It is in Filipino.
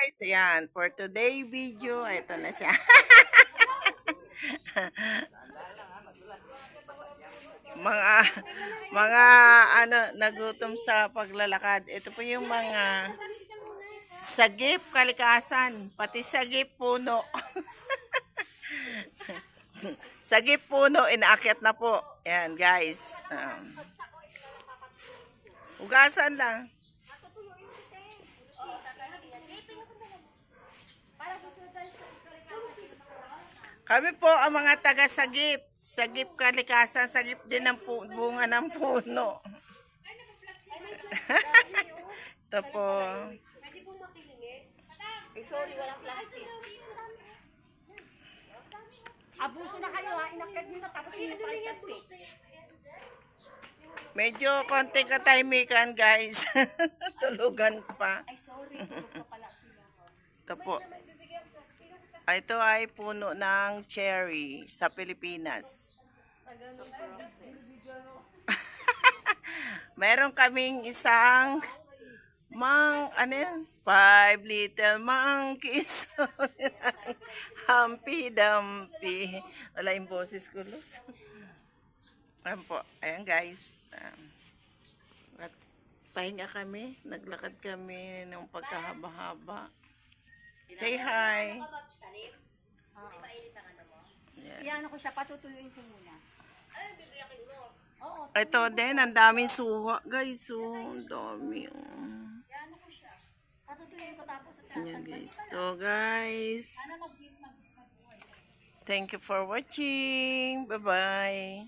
guys, ayan, for today video, ito na siya. mga mga ano nagutom sa paglalakad. Ito po yung mga sagip kalikasan, pati sagip puno. sagip puno inaakyat na po. Ayan guys. Um, ugasan lang. Kami po ang mga taga-sagip. Sagip kalikasan, sagip din ng pu- bunga ng puno. Ito po. Eh, sorry, walang plastic. Abuso na kayo ha, inakit nyo na tapos hindi pa plastic. Medyo konti katahimikan guys. Tulugan pa. Ay, sorry, tulog pa pala sila. Ito po. Ah, Ito ay puno ng cherry sa Pilipinas. Meron kaming isang mang, ano yan? Five little monkeys. Humpy Dumpy. Wala yung boses ko, Luz. Ayan po. Ayan guys. Um, pahinga kami. Naglakad kami ng pagkahaba-haba. Say hi. Iyan ako siya, patutuluin ko muna. Oo, Ito din, ang daming suha. Guys, oh, ang dami. Oh. ko. Yan guys. So guys, thank you for watching. Bye-bye.